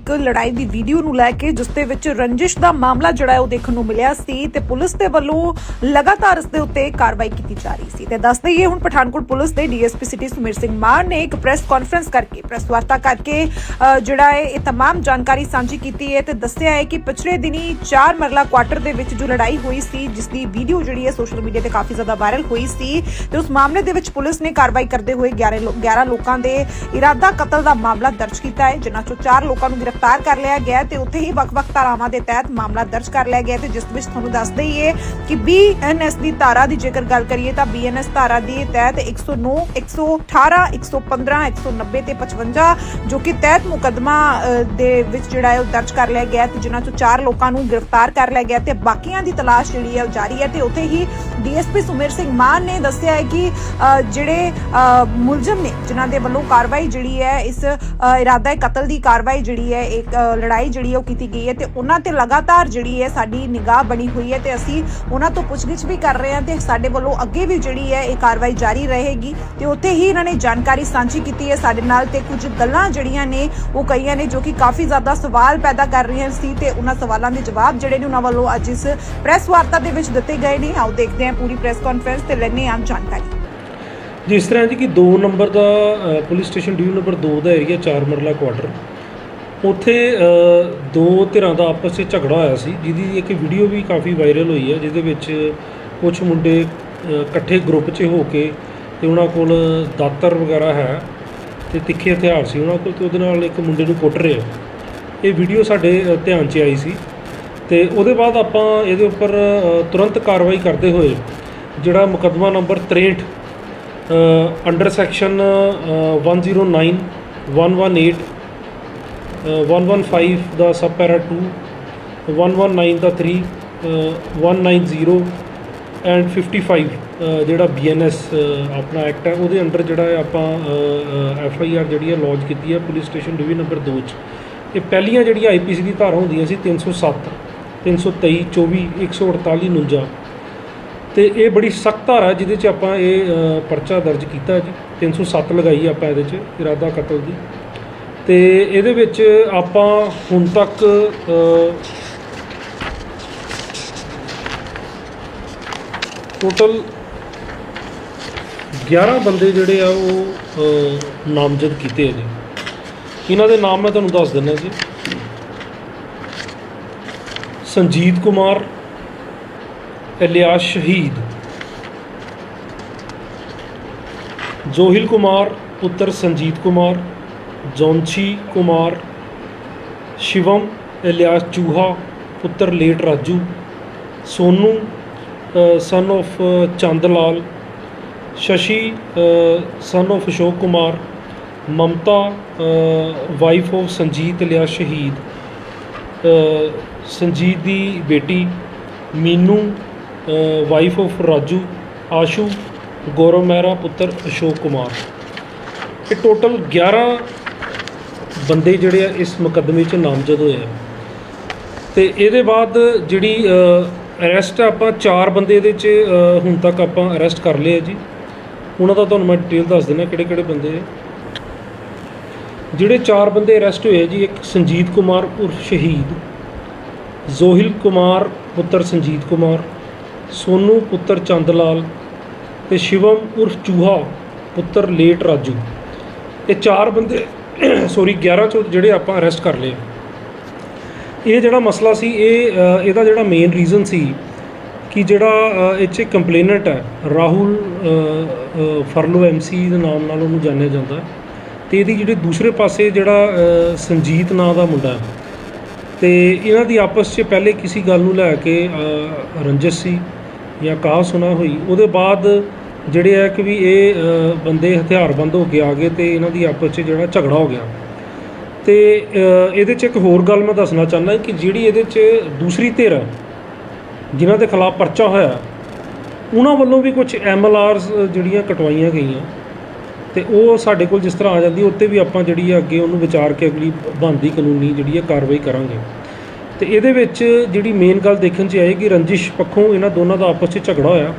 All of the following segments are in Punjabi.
ਇੱਕ ਲੜਾਈ ਦੀ ਵੀਡੀਓ ਨੂੰ ਲੈ ਕੇ ਜਿਸ ਦੇ ਵਿੱਚ ਰੰਜਿਸ਼ ਦਾ ਮਾਮਲਾ ਜਿਹੜਾ ਹੈ ਉਹ ਦੇਖਣ ਨੂੰ ਮਿਲਿਆ ਸੀ ਤੇ ਪੁਲਿਸ ਦੇ ਵੱਲੋਂ ਲਗਾਤਾਰ ਇਸ ਦੇ ਉੱਤੇ ਕਾਰਵਾਈ ਕੀਤੀ ਜਾ ਰਹੀ ਸੀ ਤੇ ਦੱਸ ਦਈਏ ਹੁਣ ਪਠਾਨਕੋਟ ਪੁਲਿਸ ਦੇ ਡੀਐਸਪੀ ਸਿਟੀ ਸੁਮੀਰ ਸਿੰਘ ਮਾਨ ਨੇ ਇੱਕ ਪ੍ਰੈਸ ਕਾਨਫਰੰਸ ਕਰਕੇ ਪ੍ਰੈਸ ਵਾਰਤਾ ਕਰਕੇ ਅ, ਜਿਹੜਾ ਹੈ ਇਹ तमाम ਜਾਣਕਾਰੀ ਸਾਂਝੀ ਕੀਤੀ ਹੈ ਤੇ ਦੱਸਿਆ ਹੈ ਕਿ ਪਿਛਲੇ ਦਿਨੀ 4 ਮਰਲਾ ਕੁਆਟਰ ਦੇ ਵਿੱਚ ਜੋ ਲੜਾਈ ਹੋਈ ਸੀ ਜਿਸ ਦੀ ਵੀਡੀਓ ਜਿਹੜੀ ਹੈ ਸੋਸ਼ਲ ਮੀਡੀਆ ਤੇ ਕਾਫੀ ਜ਼ਿਆਦਾ ਵਾਇਰਲ ਹੋਈ ਸੀ ਤੇ ਉਸ ਮਾਮਲੇ ਦੇ ਵਿੱਚ ਪੁਲਿਸ ਨੇ ਕਾਰਵਾਈ ਕਰਦੇ ਹੋਏ 11 ਲੋ- 11 ਲੋਕਾਂ ਦੇ ਇਰਾਦਾ ਕਤਲ ਦਾ ਮਾਮਲਾ ਦਰਜ ਕੀਤਾ ਹੈ ਜਿਨ੍ਹਾਂ ਚੋਂ 4 ਲੋਕਾਂ ਨੂੰ ਗ੍ਰਿਫਤਾਰ ਕਰ ਲਿਆ ਗਿਆ ਤੇ ਉੱਥੇ ਹੀ ਵੱਖ-ਵੱਖ ਧਾਰਾਵਾਂ ਦੇ ਤਹਿਤ ਮਾਮਲਾ ਦਰਜ ਕਰ ਲਿਆ ਗਿਆ ਤੇ ਜਿਸ ਵਿੱਚ ਤੁਹਾਨੂੰ ਦੱਸ ਦਈਏ ਕਿ ਬੀਐਨਐਸ ਦੀ ਧਾਰਾ ਦੀ ਜੇਕਰ ਗੱਲ ਕਰੀਏ ਤਾਂ ਬੀਐਨਐਸ ਧਾਰਾ ਦੀ ਤਹਿਤ 109 118 115 190 ਤੇ 55 ਜੋ ਕਿ ਤਹਿਤ ਮੁਕੱਦਮਾ ਦੇ ਵਿੱਚ ਜਿਹੜਾ ਹੈ ਉਹ ਦਰਜ ਕਰ ਲਿਆ ਗਿਆ ਤੇ ਜਿਨ੍ਹਾਂ ਚੋਂ ਚਾਰ ਲੋਕਾਂ ਨੂੰ ਗ੍ਰਿਫਤਾਰ ਕਰ ਲਿਆ ਗਿਆ ਤੇ ਬਾਕੀਆਂ ਦੀ ਤਲਾਸ਼ ਜਿਹੜੀ ਹੈ ਉਹ ਜਾਰੀ ਹੈ ਤੇ ਉੱਥੇ ਹੀ ਡੀਐਸਪੀ ਸੁਮੇਰ ਸਿੰਘ ਮਾਨ ਨੇ ਦੱਸਿਆ ਹੈ ਕਿ ਜਿਹੜੇ ਅ, ਮੁਲਜ਼ਮ ਨੇ ਜਿਨ੍ਹਾਂ ਦੇ ਵੱਲੋਂ ਕਾਰਵਾਈ ਜਿਹੜੀ ਹੈ ਇਸ ਇਰਾਦਾ ਕਤਲ ਦੀ ਕਾਰਵਾਈ ਜਿਹੜੀ ਹੈ ਇੱਕ ਲੜਾਈ ਜਿਹੜੀ ਉਹ ਕੀਤੀ ਗਈ ਹੈ ਤੇ ਉਹਨਾਂ ਤੇ ਲਗਾਤਾਰ ਜਿਹੜੀ ਹੈ ਸਾਡੀ ਨਿਗਾਹ ਬਣੀ ਹੋਈ ਹੈ ਤੇ ਅਸੀਂ ਉਹਨਾਂ ਤੋਂ ਪੁੱਛਗਿੱਛ ਵੀ ਕਰ ਰਹੇ ਹਾਂ ਤੇ ਸਾਡੇ ਵੱਲੋਂ ਅੱਗੇ ਵੀ ਜਿਹੜੀ ਹੈ ਇਹ ਕਾਰਵਾਈ ਜਾਰੀ ਰਹੇਗੀ ਤੇ ਉੱਥੇ ਹੀ ਇਹਨਾਂ ਨੇ ਜਾਣਕਾਰੀ ਸਾਂਝੀ ਕੀਤੀ ਹੈ ਸਾਡੇ ਨਾਲ ਤੇ ਕੁਝ ਗੱਲਾਂ ਜਿਹੜੀਆਂ ਨੇ ਉਹ ਕਈਆਂ ਨੇ ਜੋ ਕਿ ਕਾਫੀ ਜ਼ਿਆਦਾ ਸਵਾਲ ਪੈਦਾ ਕਰ ਰਹੀਆਂ ਸੀ ਤੇ ਉਹਨਾਂ ਸਵਾਲਾਂ ਦੇ ਜਵਾਬ ਜਿਹੜੇ ਨੇ ਉਹਨਾਂ ਵੱਲੋਂ ਅੱਜ ਇਸ ਪ੍ਰੈਸ ਵਾਰਤਾ ਦੇ ਵਿੱਚ ਦਿੱਤੇ ਗਏ ਨੇ। ਆਓ ਦੇਖਦੇ ਹਾਂ ਪੂਰੀ ਪ੍ਰੈਸ ਕਾਨਫਰੰਸ ਤੇ ਲੈਣੇ ਹਾਂ ਜਾਣਕਾਰੀ। ਜਿਸ ਤਰ੍ਹਾਂ ਜੀ ਕਿ 2 ਨੰਬਰ ਦਾ ਪੁਲਿਸ ਸਟੇਸ਼ਨ ਡਿਵੀਜ਼ਨ ਨੰਬਰ 2 ਦਾ ਏਰੀਆ 4 ਮਰਲਾ ਕੁਆਟਰ ਉੱਥੇ ਦੋ ਧਿਰਾਂ ਦਾ ਆਪਸ ਵਿੱਚ ਝਗੜਾ ਹੋਇਆ ਸੀ ਜਿਹਦੀ ਇੱਕ ਵੀਡੀਓ ਵੀ ਕਾਫੀ ਵਾਇਰਲ ਹੋਈ ਹੈ ਜਿਹਦੇ ਵਿੱਚ ਕੁਝ ਮੁੰਡੇ ਇਕੱਠੇ ਗਰੁੱਪ 'ਚ ਹੋ ਕੇ ਤੇ ਉਹਨਾਂ ਕੋਲ ਦਾਤਰ ਵਗੈਰਾ ਹੈ ਤੇ ਤਿੱਖੇ ਹਥਿਆਰ ਸੀ ਉਹਨਾਂ ਕੋਲ ਤੇ ਉਹਦੇ ਨਾਲ ਇੱਕ ਮੁੰਡੇ ਨੂੰ ਕੁੱਟ ਰਿਹਾ। ਇਹ ਵੀਡੀਓ ਸਾਡੇ ਧਿਆਨ 'ਚ ਆਈ ਸੀ ਤੇ ਉਹਦੇ ਬਾਅਦ ਆਪਾਂ ਇਹਦੇ ਉੱਪਰ ਤੁਰੰਤ ਕਾਰਵਾਈ ਕਰਦੇ ਹੋਏ ਜਿਹੜਾ ਮੁਕੱਦਮਾ ਨੰਬਰ 63 ਅੰਡਰ ਸੈਕਸ਼ਨ 109 118 ਅ, 115 ਦਾ ਸਬ ਪੈਰਾ 2 119 ਦਾ 3 ਅ, 190 ਐਂਡ 55 ਅ, ਜਿਹੜਾ ਬੀਐਨਐਸ ਆਪਣਾ ਐਕਟ ਹੈ ਉਹਦੇ ਅੰਡਰ ਜਿਹੜਾ ਹੈ ਆਪਾਂ ਐਫ ਆਈ ਆਰ ਜਿਹੜੀ ਹੈ ਲੌਂਚ ਕੀਤੀ ਹੈ ਪੁਲਿਸ ਸਟੇਸ਼ਨ ਡਿਵੀਜ਼ਨ ਨੰਬਰ 2 ਚ। ਇਹ ਪਹਿਲੀਆਂ ਜਿਹੜੀਆਂ ਆਈਪੀਸੀ ਦੀ ਧਾਰਾ ਹੁੰਦੀਆਂ ਸੀ 307 323 24 148 49 ਤੇ ਇਹ ਬੜੀ ਸਖਤ ਧਾਰਾ ਜਿਹਦੇ ਚ ਆਪਾਂ ਇਹ ਪਰਚਾ ਦਰਜ ਕੀਤਾ ਜੀ। 307 ਲਗਾਈ ਆਪਾਂ ਇਹਦੇ ਚ ਇਰਾਦਾ ਕਤਲ ਦੀ। ਤੇ ਇਹਦੇ ਵਿੱਚ ਆਪਾਂ ਹੁਣ ਤੱਕ ਟੋਟਲ 11 ਬੰਦੇ ਜਿਹੜੇ ਆ ਉਹ ਨਾਮਜ਼ਦ ਕੀਤੇ ਨੇ ਇਹਨਾਂ ਦੇ ਨਾਮ ਮੈਂ ਤੁਹਾਨੂੰ ਦੱਸ ਦਿੰਦਾ ਜੀ। ਸੰਜੀਤ ਕੁਮਾਰ ਇਲਿਆਸ ਸ਼ਹੀਦ, ਜੋਹਿਲ ਕੁਮਾਰ, ਪੁੱਤਰ ਸੰਜੀਤ ਕੁਮਾਰ ਜੌਂਛੀ ਕੁਮਾਰ, ਸ਼ਿਵਮ ਇਲਿਆਸ ਚੂਹਾ, ਪੁੱਤਰ late Raju, Sonu son of Chand Lal Shashi son of Ashok Kumar, Mamta wife of Sanjeet alias Shahid Sanjeet ਦੀ ਬੇਟੀ, ਮੀਨੂ ਵਾਈਫ of ਰਾਜੂ, ਆਸ਼ੂ, ਗੌਰਵ ਮਹਿਰਾ, ਪੁੱਤਰ ਅਸ਼ੋਕ ਕੁਮਾਰ। ਇਹ ਟੋਟਲ 11 ਬੰਦੇ ਜਿਹੜੇ ਆ ਇਸ ਮੁਕੱਦਮੇ 'ਚ ਨਾਮਜ਼ਦ ਹੋਏ ਆ। ਤੇ ਇਹਦੇ ਬਾਅਦ ਜਿਹੜੀ ਅਰੈਸਟ ਆਪਾਂ ਚਾਰ ਬੰਦੇ ਦੇ 'ਚ ਹੁਣ ਤੱਕ ਆਪਾਂ ਅਰੈਸਟ ਕਰ ਲਏ ਆ ਜੀ। ਉਹਨਾਂ ਦਾ ਤੁਹਾਨੂੰ ਮੈਂ ਡਿਟੇਲ ਦੱਸ ਦਿੰਦਾ ਕਿਹੜੇ ਕਿਹੜੇ ਬੰਦੇ ਆ। ਜਿਹੜੇ ਚਾਰ ਬੰਦੇ ਅਰੈਸਟ ਹੋਏ ਜੀ, ਇੱਕ ਸੰਜੀਤ ਕੁਮਾਰ ਉਰਫ ਸ਼ਹੀਦ, ਜ਼ੋਹਿਲ ਕੁਮਾਰ ਪੁੱਤਰ ਸੰਜੀਤ ਕੁਮਾਰ, ਸੋਨੂ ਪੁੱਤਰ ਚੰਦ ਲਾਲ ਤੇ ਸ਼ਿਵਮ ਉਰਫ ਚੂਹਾ ਪੁੱਤਰ ਲੇਟ ਰਾਜੂ। ਇਹ ਚਾਰ ਬੰਦੇ ਸੋਰੀ 11 ਚੋਂ ਜਿਹੜੇ ਆਪਾਂ ਅਰੈਸਟ ਕਰ ਲਏ ਇਹ ਜਿਹੜਾ ਮਸਲਾ ਸੀ ਇਹ ਇਹਦਾ ਜਿਹੜਾ ਮੇਨ ਰੀਜ਼ਨ ਸੀ ਕਿ ਜਿਹੜਾ ਅ, ਇਹ 'ਚ ਕੰਪਲੇਨੈਂਟ ਹੈ ਰਾਹੁਲ ਅ, ਅ, ਫਰਲੋ ਐਮਸੀ ਦੇ ਨਾਮ ਨਾਲ ਉਹਨੂੰ ਜਾਣਿਆ ਜਾਂਦਾ ਹੈ। ਤੇ ਇਹਦੀ ਜਿਹੜੇ ਦੂਸਰੇ ਪਾਸੇ ਜਿਹੜਾ ਸੰਜੀਤ ਨਾਂ ਦਾ ਮੁੰਡਾ ਹੈ। ਤੇ ਇਹਨਾਂ ਦੀ ਆਪਸ 'ਚ ਪਹਿਲੇ ਕਿਸੇ ਗੱਲ ਨੂੰ ਲੈ ਕੇ ਰੰਜਿਸ਼ ਸੀ ਜਾਂ ਕਾਹ ਸੁਣਾ ਹੋਈ ਉਹਦੇ ਬਾਅਦ ਜਿਹੜੇ ਹੈ ਕਿ ਵੀ ਇਹ ਬੰਦੇ ਹਥਿਆਰਬੰਦ ਹੋ ਕੇ ਆ ਗਏ ਤੇ ਇਹਨਾਂ ਦੀ ਆਪਸ 'ਚ ਜਿਹੜਾ ਝਗੜਾ ਹੋ ਗਿਆ। ਤੇ ਇਹਦੇ 'ਚ ਇੱਕ ਹੋਰ ਗੱਲ ਮੈਂ ਦੱਸਣਾ ਚਾਹੁੰਦਾ ਕਿ ਜਿਹੜੀ ਇਹਦੇ 'ਚ ਦੂਸਰੀ ਧਿਰ ਹੈ, ਜਿਨ੍ਹਾਂ ਦੇ ਖਿਲਾਫ ਪਰਚਾ ਹੋਇਆ ਉਹਨਾਂ ਵੱਲੋਂ ਵੀ ਕੁਝ ਐਮਐਲਆਰਸ ਜਿਹੜੀਆਂ ਕਟਵਾਈਆਂ ਗਈਆਂ। ਤੇ ਉਹ ਸਾਡੇ ਕੋਲ ਜਿਸ ਤਰ੍ਹਾਂ ਆ ਜਾਂਦੀ ਉੱਤੇ ਵੀ ਆਪਾਂ ਜਿਹੜੀ ਹੈ ਅੱਗੇ ਉਹਨੂੰ ਵਿਚਾਰ ਕੇ ਅਗਲੀ ਬਣਦੀ ਕਾਨੂੰਨੀ ਜਿਹੜੀ ਹੈ ਕਾਰਵਾਈ ਕਰਾਂਗੇ। ਤੇ ਇਹਦੇ ਵਿੱਚ ਜਿਹੜੀ ਮੇਨ ਗੱਲ ਦੇਖਣ 'ਚ ਆਈ ਕਿ ਰੰਜਿਸ਼ ਪੱਖੋਂ ਇਹਨਾਂ ਦੋਨਾਂ ਦਾ ਆਪਸ 'ਚ ਝਗੜਾ ਹੋਇਆ।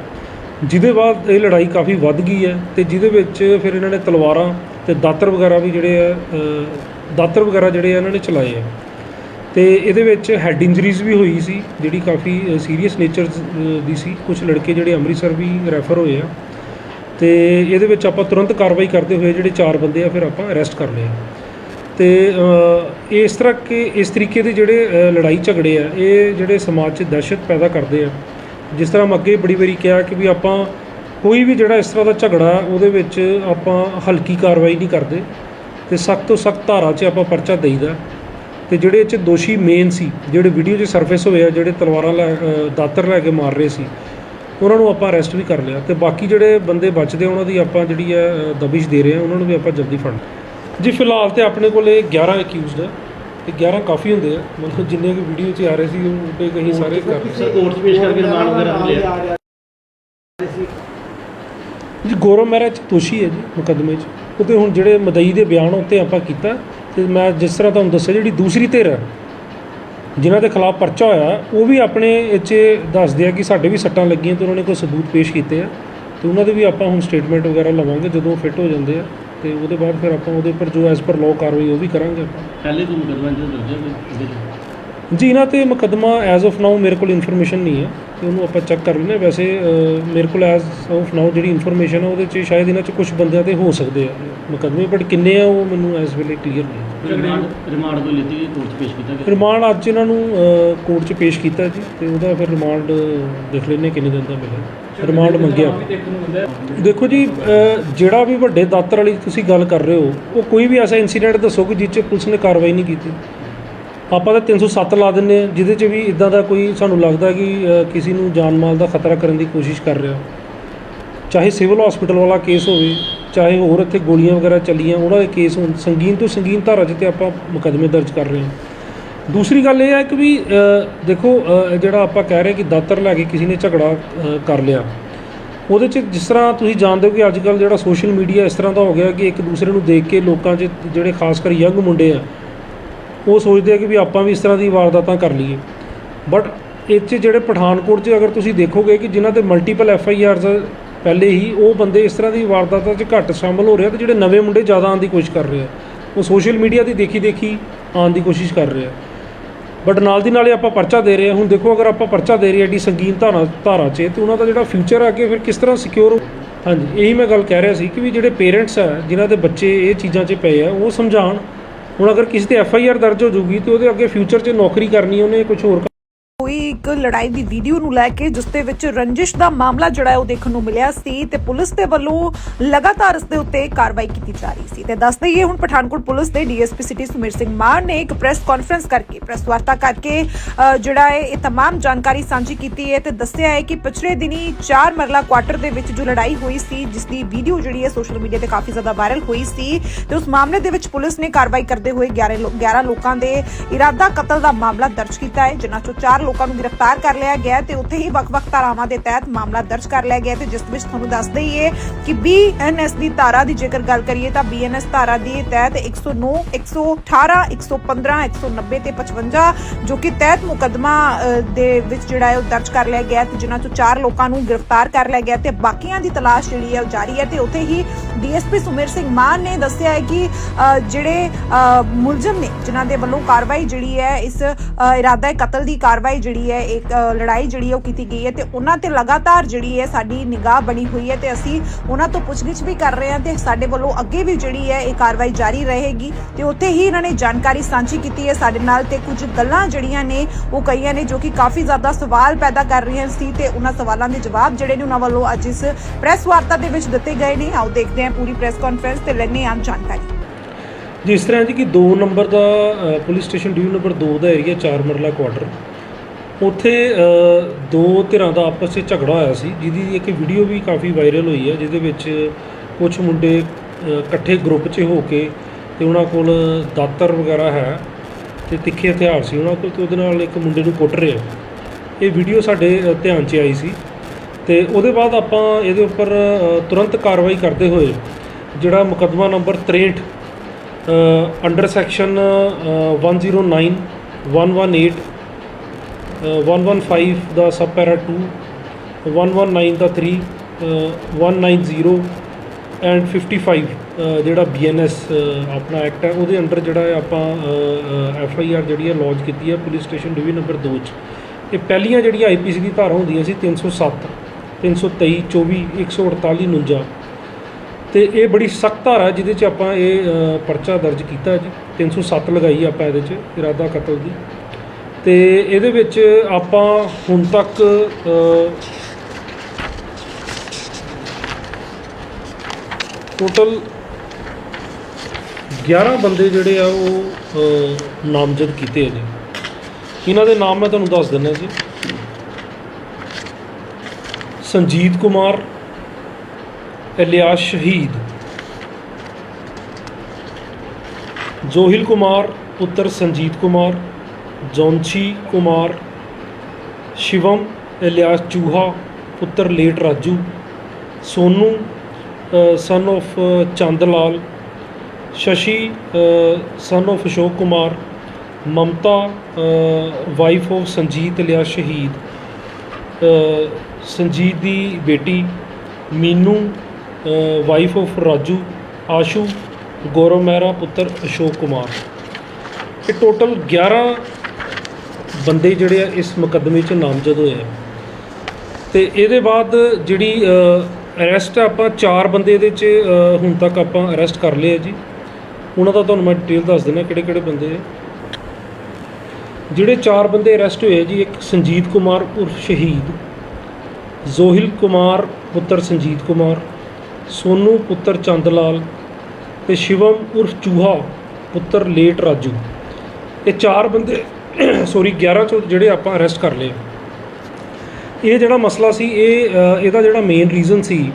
ਜਿਹਦੇ ਬਾਅਦ ਇਹ ਲੜਾਈ ਕਾਫੀ ਵੱਧ ਗਈ ਹੈ ਤੇ ਜਿਹਦੇ ਵਿੱਚ ਫਿਰ ਇਹਨਾਂ ਨੇ ਤਲਵਾਰਾਂ ਤੇ ਦਾਤਰ ਵਗੈਰਾ ਵੀ ਜਿਹੜੇ ਆ ਦਾਤਰ ਵਗੈਰਾ ਜਿਹੜੇ ਆ ਇਹਨਾਂ ਨੇ ਚਲਾਏ ਆ। ਤੇ ਇਹਦੇ ਵਿੱਚ ਹੈਡ ਇੰਜਰੀਜ਼ ਵੀ ਹੋਈ ਸੀ, ਜਿਹੜੀ ਕਾਫੀ ਸੀਰੀਅਸ ਨੇਚਰ ਦੀ ਸੀ। ਕੁਝ ਲੜਕੇ ਜਿਹੜੇ ਅੰਮ੍ਰਿਤਸਰ ਵੀ ਰੈਫਰ ਹੋਏ ਆ। ਤੇ ਇਹਦੇ ਵਿੱਚ ਆਪਾਂ ਤੁਰੰਤ ਕਾਰਵਾਈ ਕਰਦੇ ਹੋਏ ਜਿਹੜੇ ਚਾਰ ਬੰਦੇ ਆ, ਫਿਰ ਆਪਾਂ ਅਰੈਸਟ ਕਰ ਲਏ ਆ। ਤੇ ਇਸ ਤਰ੍ਹਾਂ ਕਿ ਇਸ ਤਰੀਕੇ ਦੇ ਜਿਹੜੇ ਲੜਾਈ ਝਗੜੇ ਆ, ਇਹ ਜਿਹੜੇ ਸਮਾਜ 'ਚ ਦਹਿਸ਼ਤ ਪੈਦਾ ਕਰਦੇ ਆ ਜਿਸ ਤਰ੍ਹਾਂ ਮੈਂ ਅੱਗੇ ਬੜੀ ਵਾਰੀ ਕਿਹਾ ਕਿ ਵੀ ਆਪਾਂ ਕੋਈ ਵੀ ਜਿਹੜਾ ਇਸ ਤਰ੍ਹਾਂ ਦਾ ਝਗੜਾ ਉਹਦੇ ਵਿੱਚ ਆਪਾਂ ਹਲਕੀ ਕਾਰਵਾਈ ਨਹੀਂ ਕਰਦੇ ਤੇ ਸਖਤ ਤੋਂ ਸਖਤ ਧਾਰਾ 'ਚ ਆਪਾਂ ਪਰਚਾ ਦੇਈਦਾ। ਤੇ ਜਿਹੜੇ ਇਹ 'ਚ ਦੋਸ਼ੀ ਮੇਨ ਸੀ ਜਿਹੜੇ ਵੀਡੀਓ 'ਚ ਸਰਫੇਸ ਹੋਏ ਆ ਜਿਹੜੇ ਤਲਵਾਰਾਂ ਲੈ ਦਾਤਰ ਲੈ ਕੇ ਮਾਰ ਰਹੇ ਸੀ ਉਹਨਾਂ ਨੂੰ ਆਪਾਂ ਅਰੈਸਟ ਵੀ ਕਰ ਲਿਆ ਤੇ ਬਾਕੀ ਜਿਹੜੇ ਬੰਦੇ ਬਚਦੇ ਆ, ਉਹਨਾਂ ਦੀ ਆਪਾਂ ਜਿਹੜੀ ਹੈ ਦਬਿਸ਼ ਦੇ ਰਹੇ ਆ ਉਹਨਾਂ ਨੂੰ ਵੀ ਆਪਾਂ ਜਲਦੀ ਫੜ ਜੀ ਫਿਲਹਾਲ ਤੇ ਆਪਣੇ ਕੋਲੇ 11 ਅਕਿਊਜ਼ਡ ਹੈ ਤੇ 11 ਕਾਫੀ ਹੁੰਦੇ ਆ। ਮਤਲਬ ਜਿੰਨੇ ਕਿ ਵੀਡੀਓ 'ਚ ਆ ਰਹੇ ਸੀ ਉਹ ਤੇ ਕਹੀਂ ਸਾਰੇ ਕਰ ਸਰ ਕੋਰਟ 'ਚ ਪੇਸ਼ ਕਰਕੇ ਰਿਮਾਂਡ ਵਗੈਰਾ ਲਿਆ। ਜੀ ਗੌਰਵ ਮਹਿਰਾ ਦੋਸ਼ੀ ਹੈ ਜੀ ਮੁਕੱਦਮੇ 'ਚ। ਉਹਤੇ ਹੁਣ ਜਿਹੜੇ ਮਦਈ ਦੇ ਬਿਆਨ ਉੱਤੇ ਆਪਾਂ ਕੀਤਾ। ਤੇ ਮੈਂ ਜਿਸ ਤਰ੍ਹਾਂ ਤੁਹਾਨੂੰ ਦੱਸਿਆ ਜਿਹੜੀ ਦੂਸਰੀ ਧਿਰ ਹੈ ਜਿਨ੍ਹਾਂ ਦੇ ਖਿਲਾਫ ਪਰਚਾ ਹੋਇਆ ਉਹ ਵੀ ਆਪਣੇ ਇਹ 'ਚ ਦੱਸਦੇ ਆ ਕਿ ਸਾਡੇ ਵੀ ਸੱਟਾਂ ਲੱਗੀਆਂ ਤੇ ਉਹਨਾਂ ਨੇ ਕੋਈ ਸਬੂਤ ਪੇਸ਼ ਕੀਤੇ ਆ। ਤੇ ਉਹਨਾਂ ਦੇ ਵੀ ਆਪਾਂ ਹੁਣ ਸਟੇਟਮੈਂਟ ਵਗੈਰਾ ਲਵਾਂਗੇ ਜਦੋਂ ਫਿੱਟ ਹੋ ਜਾਂਦੇ ਆ। ਤੇ ਉਹਦੇ ਬਾਅਦ ਫਿਰ ਆਪਾਂ ਉਹਦੇ ਉੱਪਰ ਜੋ ਐਸ ਪਰ ਲਾਅ ਕਾਰਵਾਈ ਉਹ ਵੀ ਕਰਾਂਗੇ ਆਪਾਂ। ਪਹਿਲੇ ਤੋਂ ਮੁਕਦਮਾ ਜਿਹੜਾ ਦਰਜ ਹੈ ਕੋਈ? ਜੀ ਇਹਨਾਂ ਤੇ ਮੁਕੱਦਮਾ ਐਜ਼ ਆਫ ਨਾਓ ਮੇਰੇ ਕੋਲ ਇਨਫੋਰਮੇਸ਼ਨ ਨਹੀਂ ਹੈ ਤੇ ਉਹਨੂੰ ਆਪਾਂ ਚੈੱਕ ਕਰ ਲੈਂਦੇ ਹਾਂ। ਵੈਸੇ ਮੇਰੇ ਕੋਲ ਐਜ਼ ਆਫ ਨਾਓ ਜਿਹੜੀ ਇਨਫੋਰਮੇਸ਼ਨ ਹੈ ਉਹਦੇ 'ਚ ਸ਼ਾਇਦ ਇਹਨਾਂ 'ਚ ਕੁਝ ਬੰਦਿਆਂ ਤੇ ਹੋ ਸਕਦੇ ਆ ਮੁਕੱਦਮੇ ਬਟ ਕਿੰਨੇ ਆ ਉਹ ਮੈਨੂੰ ਇਸ ਵੇਲੇ ਕਲੀਅਰ ਨਹੀਂ ਰਿਮਾਂਡ ਰਿਮਾਂਡ ਕੋਈ ਲਿੱਤੀ ਗਈ ਕੋਰਟ 'ਚ ਪੇਸ਼ ਕੀਤਾ ਗਿਆ? ਰਿਮਾਂਡ ਅੱਜ ਇਹਨਾਂ ਨੂੰ ਕੋਰਟ 'ਚ ਪੇਸ਼ ਕੀਤਾ ਜੀ ਤੇ ਉਹਦਾ ਫਿਰ ਰਿਮਾਂਡ ਦੇਖ ਲੈਂਦੇ ਹਾਂ ਕਿੰਨੇ ਦਿਨ ਦਾ ਮਿਲਿਆ। ਰਿਮਾਂਡ ਮੰਗਿਆ। ਦੇਖੋ ਜੀ ਜਿਹੜਾ ਵੀ ਵੱਡੇ ਦਾਤਰ ਵਾਲੀ ਤੁਸੀਂ ਗੱਲ ਕਰ ਰਹੇ ਹੋ, ਉਹ ਕੋਈ ਵੀ ਐਸਾ ਇਨਸੀਡੈਂਟ ਦੱਸੋ ਕਿ ਜਿਸ 'ਚ ਪੁਲਿਸ ਨੇ ਕਾਰਵਾਈ ਨਹੀਂ ਕੀਤੀ। ਆਪਾਂ ਤਾਂ 307 ਲਾ ਦਿੰਨੇ ਆ ਜਿਹਦੇ 'ਚ ਵੀ ਇਦਾਂ ਦਾ ਕੋਈ ਸਾਨੂੰ ਲੱਗਦਾ ਕਿ ਕਿਸੇ ਨੂੰ ਜਾਨ ਮਾਲ ਦਾ ਖਤਰਾ ਕਰਨ ਦੀ ਕੋਸ਼ਿਸ਼ ਕਰ ਰਿਹਾ। ਚਾਹੇ ਸਿਵਲ ਹਸਪੀਟਲ ਵਾਲਾ ਕੇਸ ਹੋਵੇ, ਚਾਹੇ ਹੋਰ ਇੱਥੇ ਗੋਲੀਆਂ ਵਗੈਰਾ ਚੱਲੀਆਂ ਉਹਨਾਂ ਦੇ ਕੇਸ ਹੋਣ, ਸੰਗੀਨ ਤੋਂ ਸੰਗੀਨ ਧਾਰਾ 'ਚ ਤੇ ਆਪਾਂ ਮੁਕੱਦਮੇ ਦਰਜ ਕਰ ਰਹੇ ਹਾਂ। ਦੂਸਰੀ ਗੱਲ ਇਹ ਹੈ ਕਿ ਵੀ ਦੇਖੋ ਜਿਹੜਾ ਆਪਾਂ ਕਹਿ ਰਹੇ ਕਿ ਦਾਤਰ ਲੈ ਕੇ ਕਿਸੇ ਨੇ ਝਗੜਾ ਕਰ ਲਿਆ। ਉਹਦੇ 'ਚ ਜਿਸ ਤਰ੍ਹਾਂ ਤੁਸੀਂ ਜਾਣਦੇ ਹੋ ਕਿ ਅੱਜ ਕੱਲ ਜਿਹੜਾ ਸੋਸ਼ਲ ਮੀਡੀਆ ਇਸ ਤਰ੍ਹਾਂ ਦਾ ਹੋ ਗਿਆ ਕਿ ਇੱਕ ਦੂਸਰੇ ਨੂੰ ਦੇਖ ਕੇ ਲੋਕਾਂ 'ਚ ਜਿਹੜੇ ਖਾਸ ਕਰ ਯੰਗ ਮੁੰਡੇ ਆ, ਉਹ ਸੋਚਦੇ ਆ ਕਿ ਵੀ ਆਪਾਂ ਵੀ ਇਸ ਤਰ੍ਹਾਂ ਦੀ ਵਾਰਦਾਤਾਂ ਕਰ ਲਈਏ। ਬਟ ਇਹ 'ਚ ਜਿਹੜੇ ਪਠਾਨਕੋਟ 'ਚ ਅਗਰ ਤੁਸੀਂ ਦੇਖੋਗੇ ਕਿ ਜਿਨ੍ਹਾਂ ਤੇ ਮਲਟੀਪਲ ਐਫ ਆਈ ਆਰਸ ਪਹਿਲੇ ਹੀ ਉਹ ਬੰਦੇ ਇਸ ਤਰ੍ਹਾਂ ਦੀ ਵਾਰਦਾਤਾਂ 'ਚ ਘੱਟ ਸ਼ਾਮਲ ਹੋ ਰਹੇ ਆ ਤੇ ਜਿਹੜੇ ਨਵੇਂ ਮੁੰਡੇ ਜ਼ਿਆਦਾ ਆਉਣ ਦੀ ਕੋਸ਼ਿਸ਼ ਕਰ ਰਹੇ ਆ, ਉਹ ਸੋਸ਼ਲ ਮੀਡੀਆ ਦੀ ਦੇਖੀ ਦੇਖੀ ਆਉਣ ਦੀ ਕੋਸ਼ਿਸ਼ ਕਰ ਰਹੇ ਆ। ਬਟ ਨਾਲ ਦੀ ਨਾਲੇ ਆਪਾਂ ਪਰਚਾ ਦੇ ਰਹੇ ਹਾਂ। ਹੁਣ ਦੇਖੋ, ਅਗਰ ਆਪਾਂ ਪਰਚਾ ਦੇ ਰਹੇ ਹਾਂ ਏਡੀ ਸੰਗੀਨ ਧਾਰਾ ਧਾਰਾ 'ਚ, ਤੇ ਉਹਨਾਂ ਦਾ ਜਿਹੜਾ ਫਿਊਚਰ ਆ, ਅੱਗੇ ਫਿਰ ਕਿਸ ਤਰ੍ਹਾਂ ਸਿਕਿਉਰ ਹਾਂਜੀ, ਇਹੀ ਮੈਂ ਗੱਲ ਕਹਿ ਰਿਹਾ ਸੀ ਕਿ ਵੀ ਜਿਹੜੇ ਪੇਰੈਂਟਸ ਆ, ਜਿਨ੍ਹਾਂ ਦੇ ਬੱਚੇ ਇਹ ਚੀਜ਼ਾਂ 'ਚ ਪਏ ਆ, ਉਹ ਸਮਝਾਉਣ। ਹੁਣ ਅਗਰ ਕਿਸੇ ਤੇ ਐਫ ਆਈ ਆਰ ਦਰਜ ਹੋ ਜੂਗੀ ਤੇ ਉਹਦੇ ਅੱਗੇ ਫਿਊਚਰ 'ਚ ਨੌਕਰੀ ਕਰਨੀ, ਉਹਨੇ ਕੁਝ ਹੋਰ ਕੋਈ ਇੱਕ ਲੜਾਈ ਦੀ ਵੀਡੀਓ ਨੂੰ ਲੈ ਕੇ ਜਿਸ ਦੇ ਵਿੱਚ ਰੰਜਿਸ਼ ਦਾ ਮਾਮਲਾ ਜਿਹੜਾ ਹੈ ਉਹ ਦੇਖਣ ਨੂੰ ਮਿਲਿਆ ਸੀ ਤੇ ਪੁਲਿਸ ਦੇ ਵੱਲੋਂ ਲਗਾਤਾਰ ਇਸ ਦੇ ਉੱਤੇ ਕਾਰਵਾਈ ਕੀਤੀ ਜਾ ਰਹੀ ਸੀ ਤੇ ਦੱਸ ਦਈਏ ਹੁਣ ਪਠਾਨਕੋਟ ਪੁਲਿਸ ਦੇ ਡੀਐਸਪੀ ਸਿਟੀ ਸੁਮੀਰ ਸਿੰਘ ਮਾਨ ਨੇ ਇੱਕ ਪ੍ਰੈਸ ਕਾਨਫਰੰਸ ਕਰਕੇ ਪ੍ਰੈਸ ਵਾਰਤਾ ਕਰਕੇ ਅ, ਜਿਹੜਾ ਹੈ ਇਹ तमाम ਜਾਣਕਾਰੀ ਸਾਂਝੀ ਕੀਤੀ ਹੈ ਤੇ ਦੱਸਿਆ ਹੈ ਕਿ ਪਿਛਲੇ ਦਿਨੀ 4 ਮਰਲਾ ਕੁਆਟਰ ਦੇ ਵਿੱਚ ਜੋ ਲੜਾਈ ਹੋਈ ਸੀ ਜਿਸ ਦੀ ਵੀਡੀਓ ਜਿਹੜੀ ਹੈ ਸੋਸ਼ਲ ਮੀਡੀਆ ਤੇ ਕਾਫੀ ਜ਼ਿਆਦਾ ਵਾਇਰਲ ਹੋਈ ਸੀ ਤੇ ਉਸ ਮਾਮਲੇ ਦੇ ਵਿੱਚ ਪੁਲਿਸ ਨੇ ਕਾਰਵਾਈ ਕਰਦੇ ਹੋਏ 11 ਲੋ- 11 ਲੋਕਾਂ ਦੇ ਇਰਾਦਾ ਕਤਲ ਦਾ ਮਾਮਲਾ ਦਰਜ ਕੀਤਾ ਹੈ ਜਿਨ੍ਹਾਂ ਚੋਂ 4 ਲੋਕਾਂ ਨੂੰ ਗ੍ਰਿਫਤਾਰ ਕਰ ਲਿਆ ਗਿਆ ਤੇ ਉੱਥੇ ਹੀ ਵੱਖ-ਵੱਖ ਧਾਰਾਵਾਂ ਦੇ ਤਹਿਤ ਮਾਮਲਾ ਦਰਜ ਕਰ ਲਿਆ ਗਿਆ ਤੇ ਜਿਸ ਵਿੱਚ ਤੁਹਾਨੂੰ ਦੱਸ ਦਈਏ ਕਿ ਬੀਐਨਐਸ ਦੀ ਧਾਰਾ ਦੀ ਜੇਕਰ ਗੱਲ ਕਰੀਏ ਤਾਂ ਬੀਐਨਐਸ ਧਾਰਾ ਦੀ ਤਹਿਤ 109 118 115 190 ਤੇ 55 ਜੋ ਕਿ ਤਹਿਤ ਮੁਕੱਦਮਾ ਦੇ ਵਿੱਚ ਜਿਹੜਾ ਹੈ ਉਹ ਦਰਜ ਕਰ ਲਿਆ ਗਿਆ ਤੇ ਜਿਨ੍ਹਾਂ ਚੋਂ ਚਾਰ ਲੋਕਾਂ ਨੂੰ ਗ੍ਰਿਫਤਾਰ ਕਰ ਲਿਆ ਗਿਆ ਤੇ ਬਾਕੀਆਂ ਦੀ ਤਲਾਸ਼ ਜਿਹੜੀ ਹੈ ਉਹ ਜਾਰੀ ਹੈ ਤੇ ਉੱਥੇ ਹੀ ਡੀਐਸਪੀ ਸੁਮੇਰ ਸਿੰਘ ਮਾਨ ਨੇ ਦੱਸਿਆ ਹੈ ਕਿ ਅ, ਜਿਹੜੇ ਅ, ਮੁਲਜ਼ਮ ਨੇ ਜਿਨ੍ਹਾਂ ਦੇ ਵੱਲੋਂ ਕਾਰਵਾਈ ਜਿਹੜੀ ਹੈ ਇਸ ਇਰਾਦਾ ਕਤਲ ਦੀ ਕਾਰਵਾਈ ਜਿਹੜੀ ਹੈ ਇੱਕ ਅ, ਲੜਾਈ ਜਿਹੜੀ ਹੈ ਉਹ ਕੀਤੀ ਗਈ ਹੈ ਤੇ ਉਹਨਾਂ ਤੇ ਲਗਾਤਾਰ ਜਿਹੜੀ ਹੈ ਸਾਡੀ ਨਿਗਾਹ ਬਣੀ ਹੋਈ ਹੈ ਤੇ ਅਸੀਂ ਉਹਨਾਂ ਤੋਂ ਪੁੱਛਗਿੱਛ ਵੀ ਕਰ ਰਹੇ ਹਾਂ ਤੇ ਸਾਡੇ ਵੱਲੋਂ ਅੱਗੇ ਵੀ ਜਿਹੜੀ ਹੈ ਇਹ ਕਾਰਵਾਈ ਜਾਰੀ ਰਹੇਗੀ ਤੇ ਉੱਥੇ ਹੀ ਇਹਨਾਂ ਨੇ ਜਾਣਕਾਰੀ ਸਾਂਝੀ ਕੀਤੀ ਹੈ ਸਾਡੇ ਨਾਲ ਤੇ ਕੁਝ ਗੱਲਾਂ ਜਿਹੜੀਆਂ ਨੇ ਉਹ ਕਈਆਂ ਨੇ ਜੋ ਕਿ ਕਾਫੀ ਜ਼ਿਆਦਾ ਸਵਾਲ ਪੈਦਾ ਕਰ ਰਹੀਆਂ ਸੀ ਤੇ ਉਹਨਾਂ ਸਵਾਲਾਂ ਦੇ ਜਵਾਬ ਜਿਹੜੇ ਨੇ ਉਹਨਾਂ ਵੱਲੋਂ ਅੱਜ ਇਸ ਪ੍ਰੈਸ ਵਾਰਤਾ ਦੇ ਵਿੱਚ ਦਿੱਤੇ ਗਏ ਨੇ। ਆਓ ਦੇਖਦੇ ਹਾਂ ਪੂਰੀ ਪ੍ਰੈਸ ਕਾਨਫਰੰਸ ਤੇ ਲੈਣੇ ਆਂ ਜਾਣਕਾਰੀ। ਜਿਸ ਤਰ੍ਹਾਂ ਜੀ ਕਿ 2 ਨੰਬਰ ਦਾ ਅ, ਪੁਲਿਸ ਸਟੇਸ਼ਨ ਡਿਵੀਜ਼ਨ ਨੰਬਰ 2 ਦਾ ਏਰੀਆ 4 ਮਰਲਾ ਕੁਆਟਰ ਉੱਥੇ ਦੋ ਧਿਰਾਂ ਦਾ ਆਪਸ ਵਿੱਚ ਝਗੜਾ ਹੋਇਆ ਸੀ ਜਿਹਦੀ ਇੱਕ ਵੀਡੀਓ ਵੀ ਕਾਫੀ ਵਾਇਰਲ ਹੋਈ ਹੈ ਜਿਹਦੇ ਵਿੱਚ ਕੁਝ ਮੁੰਡੇ ਇਕੱਠੇ ਗਰੁੱਪ 'ਚ ਹੋ ਕੇ ਤੇ ਉਹਨਾਂ ਕੋਲ ਦਾਤਰ ਵਗੈਰਾ ਹੈ ਤੇ ਤਿੱਖੇ ਹਥਿਆਰ ਸੀ ਉਹਨਾਂ ਕੋਲ ਤੇ ਉਹਦੇ ਨਾਲ ਇੱਕ ਮੁੰਡੇ ਨੂੰ ਕੁੱਟ ਰਿਹਾ। ਇਹ ਵੀਡੀਓ ਸਾਡੇ ਧਿਆਨ 'ਚ ਆਈ ਸੀ ਤੇ ਉਹਦੇ ਬਾਅਦ ਆਪਾਂ ਇਹਦੇ ਉੱਪਰ ਤੁਰੰਤ ਕਾਰਵਾਈ ਕਰਦੇ ਹੋਏ ਜਿਹੜਾ ਮੁਕੱਦਮਾ ਨੰਬਰ 63 ਅੰਡਰ ਸੈਕਸ਼ਨ 109 118 ਅ, 115 ਦਾ ਸਬ ਪੈਰਾ 2 119 ਦਾ 3 ਅ, 190 ਐਂਡ 55 ਅ, ਜਿਹੜਾ ਬੀਐਨਐਸ ਆਪਣਾ ਐਕਟ ਹੈ ਉਹਦੇ ਅੰਡਰ ਜਿਹੜਾ ਆਪਾਂ ਐਫ ਆਈ ਆਰ ਜਿਹੜੀ ਹੈ ਲੌਂਚ ਕੀਤੀ ਹੈ ਪੁਲਿਸ ਸਟੇਸ਼ਨ ਡਿਵੀਜ਼ਨ ਨੰਬਰ 2 ਚ। ਇਹ ਪਹਿਲੀਆਂ ਜਿਹੜੀਆਂ ਆਈਪੀਸੀ ਦੀ ਧਾਰਾ ਹੁੰਦੀਆਂ ਸੀ 307 323 24 148 49 ਤੇ ਇਹ ਬੜੀ ਸਖਤ ਧਾਰਾ ਹੈ ਜਿਹਦੇ 'ਚ ਆਪਾਂ ਇਹ ਪਰਚਾ ਦਰਜ ਕੀਤਾ ਜੀ। 307 ਲਗਾਈ ਆਪਾਂ ਇਹਦੇ 'ਚ ਇਰਾਦਾ ਕਤਲ ਦੀ। ਤੇ ਇਹਦੇ ਵਿੱਚ ਆਪਾਂ ਹੁਣ ਤੱਕ ਟੋਟਲ 11 ਬੰਦੇ ਜਿਹੜੇ ਆ ਉਹ ਨਾਮਜ਼ਦ ਕੀਤੇ ਆ ਜੀ। ਇਹਨਾਂ ਦੇ ਨਾਮ ਮੈਂ ਤੁਹਾਨੂੰ ਦੱਸ ਦਿੰਦਾ ਜੀ। ਸੰਜੀਤ ਕੁਮਾਰ ਇਲਿਆਸ ਸ਼ਹੀਦ, ਜੋਹਿਲ ਕੁਮਾਰ, ਪੁੱਤਰ ਸੰਜੀਤ ਕੁਮਾਰ ਜੌਂਛੀ ਕੁਮਾਰ, ਸ਼ਿਵਮ ਇਲਿਆਸ ਚੂਹਾ, ਪੁੱਤਰ late Raju, Sonu son of Chand Lal Shashi son of Ashok Kumar, Mamta wife of Sanjeet ਲਿਆ ਸ਼ਹੀਦ ਸੰਜੀਤ ਦੀ ਬੇਟੀ, ਮੀਨੂ ਵਾਈਫ of ਰਾਜੂ, ਆਸ਼ੂ, ਗੌਰਵ ਮਹਿਰਾ, ਪੁੱਤਰ ਅਸ਼ੋਕ ਕੁਮਾਰ। ਇਹ ਟੋਟਲ 11 ਬੰਦੇ ਜਿਹੜੇ ਆ ਇਸ ਮੁਕੱਦਮੇ 'ਚ ਨਾਮਜ਼ਦ ਹੋਏ ਆ। ਤੇ ਇਹਦੇ ਬਾਅਦ ਜਿਹੜੀ ਅਰੈਸਟ ਆਪਾਂ ਚਾਰ ਬੰਦੇ ਇਹਦੇ 'ਚ ਹੁਣ ਤੱਕ ਆਪਾਂ ਅਰੈਸਟ ਕਰ ਲਏ ਆ ਜੀ। ਉਹਨਾਂ ਦਾ ਤੁਹਾਨੂੰ ਮੈਂ ਡਿਟੇਲ ਦੱਸ ਦਿੰਦਾ ਕਿਹੜੇ ਕਿਹੜੇ ਬੰਦੇ ਆ। ਜਿਹੜੇ ਚਾਰ ਬੰਦੇ ਅਰੈਸਟ ਹੋਏ ਆ ਜੀ, ਇੱਕ ਸੰਜੀਤ ਕੁਮਾਰ ਉਰਫ ਸ਼ਹੀਦ, ਜ਼ੋਹਿਲ ਕੁਮਾਰ ਪੁੱਤਰ ਸੰਜੀਤ ਕੁਮਾਰ, ਸੋਨੂ ਪੁੱਤਰ ਚੰਦ ਲਾਲ ਤੇ ਸ਼ਿਵਮ ਉਰਫ ਚੂਹਾ ਪੁੱਤਰ ਲੇਟ ਰਾਜੂ। ਇਹ ਚਾਰ ਬੰਦੇ ਸੋਰੀ 11 ਚੋਂ ਜਿਹੜੇ ਆਪਾਂ ਅਰੈਸਟ ਕਰ ਲਏ ਇਹ ਜਿਹੜਾ ਮਸਲਾ ਸੀ ਇਹ ਇਹਦਾ ਜਿਹੜਾ ਮੇਨ ਰੀਜ਼ਨ ਸੀ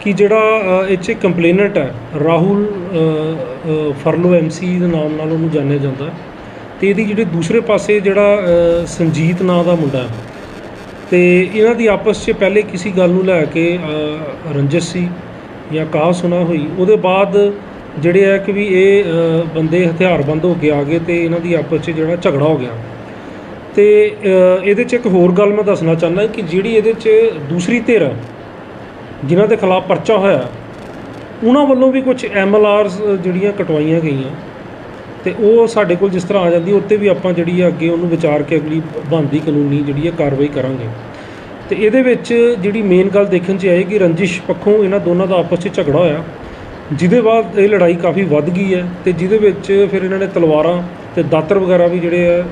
ਕਿ ਜਿਹੜਾ ਅ, ਇਹ 'ਚ ਕੰਪਲੇਨੈਂਟ ਹੈ ਰਾਹੁਲ ਅ, ਅ, ਫਰਲੋ ਐਮਸੀ ਦੇ ਨਾਮ ਨਾਲ ਉਹਨੂੰ ਜਾਣਿਆ ਜਾਂਦਾ ਹੈ। ਤੇ ਇਹਦੀ ਜਿਹੜੇ ਦੂਸਰੇ ਪਾਸੇ ਜਿਹੜਾ ਸੰਜੀਤ ਨਾਂ ਦਾ ਮੁੰਡਾ ਹੈ ਤੇ ਇਹਨਾਂ ਦੀ ਆਪਸ 'ਚ ਪਹਿਲੇ ਕਿਸੇ ਗੱਲ ਨੂੰ ਲੈ ਕੇ ਰੰਜਿਸ਼ ਸੀ ਜਾਂ ਕਾਹ ਸੁਣਾ ਹੋਈ ਉਹਦੇ ਬਾਅਦ ਜਿਹੜੇ ਹੈ ਕਿ ਵੀ ਇਹ ਬੰਦੇ ਹਥਿਆਰਬੰਦ ਹੋ ਕੇ ਆ ਗਏ ਤੇ ਇਹਨਾਂ ਦੀ ਆਪਸ 'ਚ ਜਿਹੜਾ ਝਗੜਾ ਹੋ ਗਿਆ। ਤੇ ਇਹਦੇ 'ਚ ਇੱਕ ਹੋਰ ਗੱਲ ਮੈਂ ਦੱਸਣਾ ਚਾਹੁੰਦਾ ਕਿ ਜਿਹੜੀ ਇਹਦੇ 'ਚ ਦੂਸਰੀ ਧਿਰ ਜਿਨ੍ਹਾਂ ਦੇ ਖਿਲਾਫ ਪਰਚਾ ਹੋਇਆ, ਉਹਨਾਂ ਵੱਲੋਂ ਵੀ ਕੁਝ ਐਮਐਲਆਰਸ ਜਿਹੜੀਆਂ ਕਟਵਾਈਆਂ ਗਈਆਂ। ਤੇ ਉਹ ਸਾਡੇ ਕੋਲ ਜਿਸ ਤਰ੍ਹਾਂ ਆ ਜਾਂਦੀ, ਉੱਤੇ ਵੀ ਆਪਾਂ ਜਿਹੜੀ ਹੈ ਅੱਗੇ ਉਹਨੂੰ ਵਿਚਾਰ ਕੇ ਅਗਲੀ ਬਣਦੀ ਕਾਨੂੰਨੀ ਜਿਹੜੀ ਹੈ ਕਾਰਵਾਈ ਕਰਾਂਗੇ। ਤੇ ਇਹਦੇ ਵਿੱਚ ਜਿਹੜੀ ਮੇਨ ਗੱਲ ਦੇਖਣ 'ਚ ਆਈ ਕਿ ਰੰਜਿਸ਼ ਪੱਖੋਂ ਇਹਨਾਂ ਦੋਨਾਂ ਦਾ ਆਪਸ 'ਚ ਝਗੜਾ ਹੋਇਆ। ਜਿਹਦੇ ਬਾਅਦ ਇਹ ਲੜਾਈ ਕਾਫੀ ਵੱਧ ਗਈ ਹੈ ਤੇ ਜਿਹਦੇ ਵਿੱਚ ਫਿਰ ਇਹਨਾਂ ਨੇ ਤਲਵਾਰਾਂ ਤੇ ਦਾਤਰ ਵਗੈਰਾ ਵੀ ਜਿਹੜੇ ਆ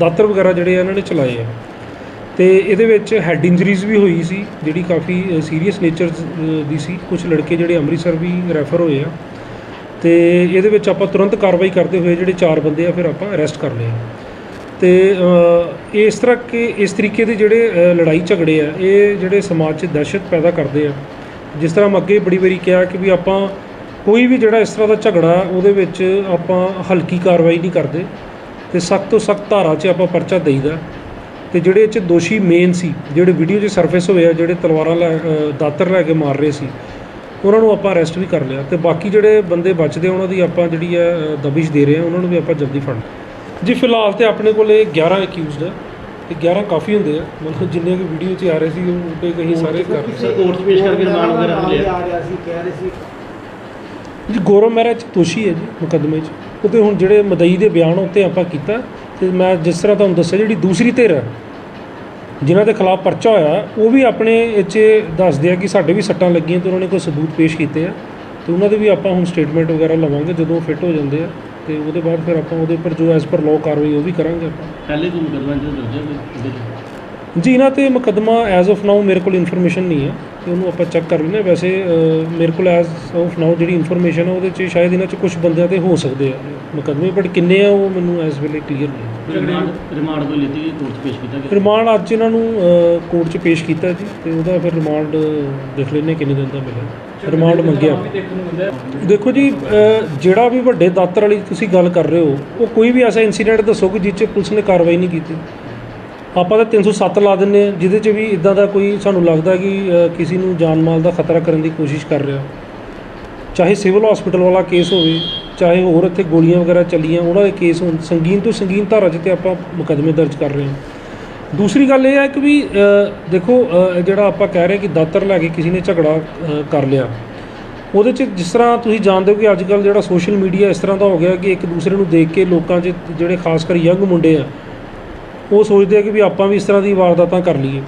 ਦਾਤਰ ਵਗੈਰਾ ਜਿਹੜੇ ਆ ਇਹਨਾਂ ਨੇ ਚਲਾਏ ਆ। ਤੇ ਇਹਦੇ ਵਿੱਚ ਹੈਡ ਇੰਜਰੀਜ਼ ਵੀ ਹੋਈ ਸੀ, ਜਿਹੜੀ ਕਾਫੀ ਸੀਰੀਅਸ ਨੇਚਰ ਦੀ ਸੀ। ਕੁਝ ਲੜਕੇ ਜਿਹੜੇ ਅੰਮ੍ਰਿਤਸਰ ਵੀ ਰੈਫਰ ਹੋਏ ਆ। ਤੇ ਇਹਦੇ ਵਿੱਚ ਆਪਾਂ ਤੁਰੰਤ ਕਾਰਵਾਈ ਕਰਦੇ ਹੋਏ ਜਿਹੜੇ ਚਾਰ ਬੰਦੇ ਆ, ਫਿਰ ਆਪਾਂ ਅਰੈਸਟ ਕਰ ਲਏ ਆ। ਤੇ ਇਸ ਤਰ੍ਹਾਂ ਕਿ ਇਸ ਤਰੀਕੇ ਦੇ ਜਿਹੜੇ ਲੜਾਈ ਝਗੜੇ ਆ, ਇਹ ਜਿਹੜੇ ਸਮਾਜ 'ਚ ਦਹਿਸ਼ਤ ਪੈਦਾ ਕਰਦੇ ਆ ਜਿਸ ਤਰ੍ਹਾਂ ਮੈਂ ਅੱਗੇ ਬੜੀ ਵਾਰੀ ਕਿਹਾ ਕਿ ਵੀ ਆਪਾਂ ਕੋਈ ਵੀ ਜਿਹੜਾ ਇਸ ਤਰ੍ਹਾਂ ਦਾ ਝਗੜਾ ਉਹਦੇ ਵਿੱਚ ਆਪਾਂ ਹਲਕੀ ਕਾਰਵਾਈ ਨਹੀਂ ਕਰਦੇ ਤੇ ਸਖਤ ਤੋਂ ਸਖਤ ਧਾਰਾ 'ਚ ਆਪਾਂ ਪਰਚਾ ਦੇਈਦਾ। ਤੇ ਜਿਹੜੇ ਇਹ 'ਚ ਦੋਸ਼ੀ ਮੇਨ ਸੀ ਜਿਹੜੇ ਵੀਡੀਓ 'ਚ ਸਰਫੇਸ ਹੋਏ ਆ ਜਿਹੜੇ ਤਲਵਾਰਾਂ ਲੈ ਦਾਤਰ ਲੈ ਕੇ ਮਾਰ ਰਹੇ ਸੀ ਉਹਨਾਂ ਨੂੰ ਆਪਾਂ ਅਰੈਸਟ ਵੀ ਕਰ ਲਿਆ ਤੇ ਬਾਕੀ ਜਿਹੜੇ ਬੰਦੇ ਬਚਦੇ ਆ, ਉਹਨਾਂ ਦੀ ਆਪਾਂ ਜਿਹੜੀ ਹੈ ਦਬਿਸ਼ ਦੇ ਰਹੇ ਆ ਉਹਨਾਂ ਨੂੰ ਵੀ ਆਪਾਂ ਜਲਦੀ ਫੜ ਜੀ ਫਿਲਹਾਲ ਤੇ ਆਪਣੇ ਕੋਲ 11 ਅਕਿਊਜ਼ਡ ਹੈ ਤੇ 11 ਕਾਫੀ ਹੁੰਦੇ ਆ। ਮਤਲਬ ਜਿੰਨੇ ਕਿ ਵੀਡੀਓ 'ਚ ਆ ਰਹੇ ਸੀ ਉਹ ਉੱਤੇ ਕਹੀਂ ਸਾਰੇ ਕਰ ਸਰ ਕੋਰਟ 'ਚ ਪੇਸ਼ ਕਰਕੇ ਰਿਮਾਂਡ ਵਗੈਰਾ ਵੀ ਲਿਆ। ਆ ਰਿਹਾ ਸੀ ਕਹਿ ਰਹੇ ਸੀ। ਜੀ ਗੌਰਵ ਮਹਿਰਾ ਚ ਦੋਸ਼ੀ ਹੈ ਜੀ ਮੁਕੱਦਮੇ 'ਚ। ਉਹਤੇ ਹੁਣ ਜਿਹੜੇ ਮਦਈ ਦੇ ਬਿਆਨ ਉੱਤੇ ਆਪਾਂ ਕੀਤਾ। ਤੇ ਮੈਂ ਜਿਸ ਤਰ੍ਹਾਂ ਤੁਹਾਨੂੰ ਦੱਸਿਆ ਜਿਹੜੀ ਦੂਸਰੀ ਧਿਰ ਹੈ ਜਿਨ੍ਹਾਂ ਦੇ ਖਿਲਾਫ ਪਰਚਾ ਹੋਇਆ ਉਹ ਵੀ ਆਪਣੇ ਇਹ 'ਚ ਦੱਸਦੇ ਆ ਕਿ ਸਾਡੇ ਵੀ ਸੱਟਾਂ ਲੱਗੀਆਂ ਤੇ ਉਹਨਾਂ ਨੇ ਕੋਈ ਸਬੂਤ ਪੇਸ਼ ਕੀਤੇ ਆ। ਤੇ ਉਹਨਾਂ ਦੇ ਵੀ ਆਪਾਂ ਹੁਣ ਸਟੇਟਮੈਂਟ ਵਗੈਰਾ ਲਵਾਂਗੇ ਜਦੋਂ ਫਿੱਟ ਹੋ ਜਾਂਦੇ ਆ। ਤੇ ਉਹਦੇ ਬਾਅਦ ਫਿਰ ਆਪਾਂ ਉਹਦੇ ਉੱਪਰ ਜੋ ਐਜ਼ ਪਰ ਲਾਅ ਕਾਰਵਾਈ ਉਹ ਵੀ ਕਰਾਂਗੇ ਆਪਾਂ। ਪਹਿਲੇ ਕੋਈ ਮੁਕੱਦਮਾ ਜਿਹੜਾ ਦਰਜ ਹੈ ਕੋਈ ਇਹਦੇ 'ਚ? ਜੀ ਇਹਨਾਂ ਤੇ ਮੁਕੱਦਮਾ ਐਜ਼ ਆਫ ਨਾਓ ਮੇਰੇ ਕੋਲ ਇਨਫੋਰਮੇਸ਼ਨ ਨਹੀਂ ਹੈ ਤੇ ਉਹਨੂੰ ਆਪਾਂ ਚੈੱਕ ਕਰ ਲੈਂਦੇ ਹਾਂ। ਵੈਸੇ ਅ, ਮੇਰੇ ਕੋਲ ਐਜ਼ ਆਫ ਨਾਓ ਜਿਹੜੀ ਇਨਫੋਰਮੇਸ਼ਨ ਹੈ ਉਹਦੇ 'ਚ ਸ਼ਾਇਦ ਇਹਨਾਂ 'ਚ ਕੁਝ ਬੰਦਿਆਂ ਤੇ ਹੋ ਸਕਦੇ ਆ ਮੁਕੱਦਮੇ ਬਟ ਕਿੰਨੇ ਆ ਉਹ ਮੈਨੂੰ ਇਸ ਵੇਲੇ ਕਲੀਅਰ ਨਹੀਂ ਕੋਈ ਰਿਮਾਂਡ ਰਿਮਾਂਡ ਕੋਈ ਲਿੱਤੀ ਗਈ ਕੋਰਟ 'ਚ ਪੇਸ਼ ਕੀਤਾ ਗਿਆ? ਰਿਮਾਂਡ ਅੱਜ ਇਹਨਾਂ ਨੂੰ ਕੋਰਟ 'ਚ ਪੇਸ਼ ਕੀਤਾ ਜੀ ਤੇ ਉਹਦਾ ਫਿਰ ਰਿਮਾਂਡ ਦੇਖ ਲੈਂਦੇ ਹਾਂ ਕਿੰਨੇ ਦਿਨ ਦਾ ਮਿਲਿਆ। ਰਿਮਾਂਡ ਮੰਗਿਆ। ਦੇਖੋ ਜੀ ਜਿਹੜਾ ਵੀ ਵੱਡੇ ਦਾਤਰ ਵਾਲੀ ਤੁਸੀਂ ਗੱਲ ਕਰ ਰਹੇ ਹੋ ਉਹ ਕੋਈ ਵੀ ਐਸਾ ਇਨਸੀਡੈਂਟ ਦੱਸੋ ਕਿ ਜਿਸ 'ਚ ਪੁਲਿਸ ਨੇ ਕਾਰਵਾਈ ਨਹੀਂ ਕੀਤੀ। ਆਪਾਂ ਤਾਂ 307 ਲਾ ਦਿੰਦੇ ਆ ਜਿਹਦੇ 'ਚ ਵੀ ਇਦਾਂ ਦਾ ਕੋਈ ਸਾਨੂੰ ਲੱਗਦਾ ਕਿ ਕਿਸੇ ਨੂੰ ਜਾਨ ਮਾਲ ਦਾ ਖਤਰਾ ਕਰਨ ਦੀ ਕੋਸ਼ਿਸ਼ ਕਰ ਰਿਹਾ। ਚਾਹੇ ਸਿਵਲ ਹਸਪੀਟਲ ਵਾਲਾ ਕੇਸ ਹੋਵੇ ਚਾਹੇ ਹੋਰ ਇੱਥੇ ਗੋਲੀਆਂ ਵਗੈਰਾ ਚੱਲੀਆਂ ਉਹਨਾਂ ਦੇ ਕੇਸ ਹੋਣ ਸੰਗੀਨ ਤੋਂ ਸੰਗੀਨ ਧਾਰਾ 'ਚ ਤੇ ਆਪਾਂ ਮੁਕੱਦਮੇ ਦਰਜ ਕਰ ਰਹੇ ਹਾਂ। ਦੂਸਰੀ ਗੱਲ ਇਹ ਹੈ ਕਿ ਵੀ ਦੇਖੋ ਜਿਹੜਾ ਆਪਾਂ ਕਹਿ ਰਹੇ ਕਿ ਦਾਤਰ ਲੈ ਕੇ ਕਿਸੇ ਨੇ ਝਗੜਾ ਕਰ ਲਿਆ। ਉਹਦੇ 'ਚ ਜਿਸ ਤਰ੍ਹਾਂ ਤੁਸੀਂ ਜਾਣਦੇ ਹੋ ਕਿ ਅੱਜ ਕੱਲ ਜਿਹੜਾ ਸੋਸ਼ਲ ਮੀਡੀਆ ਇਸ ਤਰ੍ਹਾਂ ਦਾ ਹੋ ਗਿਆ ਕਿ ਇੱਕ ਦੂਸਰੇ ਨੂੰ ਦੇਖ ਕੇ ਲੋਕਾਂ 'ਚ ਜਿਹੜੇ ਖਾਸ ਕਰ ਯੰਗ ਮੁੰਡੇ ਆ, ਉਹ ਸੋਚਦੇ ਆ ਕਿ ਵੀ ਆਪਾਂ ਵੀ ਇਸ ਤਰ੍ਹਾਂ ਦੀ ਵਾਰਦਾਤਾਂ ਕਰ ਲਈਏ।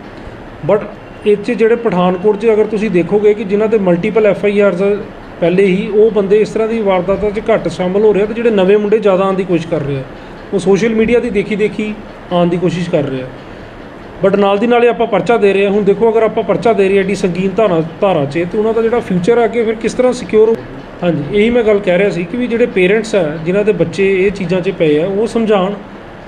ਬਟ ਇਹ 'ਚ ਜਿਹੜੇ ਪਠਾਨਕੋਟ 'ਚ ਅਗਰ ਤੁਸੀਂ ਦੇਖੋਗੇ ਕਿ ਜਿਨ੍ਹਾਂ ਦੇ ਮਲਟੀਪਲ ਐਫ ਆਈ ਆਰਸ ਪਹਿਲੇ ਹੀ, ਉਹ ਬੰਦੇ ਇਸ ਤਰ੍ਹਾਂ ਦੀ ਵਾਰਦਾਤਾਂ 'ਚ ਘੱਟ ਸ਼ਾਮਲ ਹੋ ਰਹੇ ਆ ਤੇ ਜਿਹੜੇ ਨਵੇਂ ਮੁੰਡੇ ਜ਼ਿਆਦਾ ਆਉਣ ਦੀ ਕੋਸ਼ਿਸ਼ ਕਰ ਰਹੇ ਆ। ਉਹ ਸੋਸ਼ਲ ਮੀਡੀਆ ਦੀ ਦੇਖੀ ਦੇਖੀ ਆਉਣ ਦੀ ਕੋਸ਼ਿਸ਼ ਕਰ ਰਹੇ ਆ। ਬਟ ਨਾਲ ਦੀ ਨਾਲੇ ਆਪਾਂ ਪਰਚਾ ਦੇ ਰਹੇ ਹਾਂ। ਹੁਣ ਦੇਖੋ, ਅਗਰ ਆਪਾਂ ਪਰਚਾ ਦੇ ਰਹੇ ਹਾਂ ਐਡੀ ਸੰਗੀਨ ਧਾਰਾ ਧਾਰਾ 'ਚ, ਤੇ ਉਹਨਾਂ ਦਾ ਜਿਹੜਾ ਫਿਊਚਰ ਹੈ ਅੱਗੇ ਫਿਰ ਕਿਸ ਤਰ੍ਹਾਂ ਸਿਕਿਉਰ ਹਾਂਜੀ, ਇਹੀ ਮੈਂ ਗੱਲ ਕਹਿ ਰਿਹਾ ਸੀ ਕਿ ਵੀ ਜਿਹੜੇ ਪੇਰੈਂਟਸ ਆ, ਜਿਨ੍ਹਾਂ ਦੇ ਬੱਚੇ ਇਹ ਚੀਜ਼ਾਂ 'ਚ ਪਏ ਆ, ਉਹ ਸਮਝਾਉਣ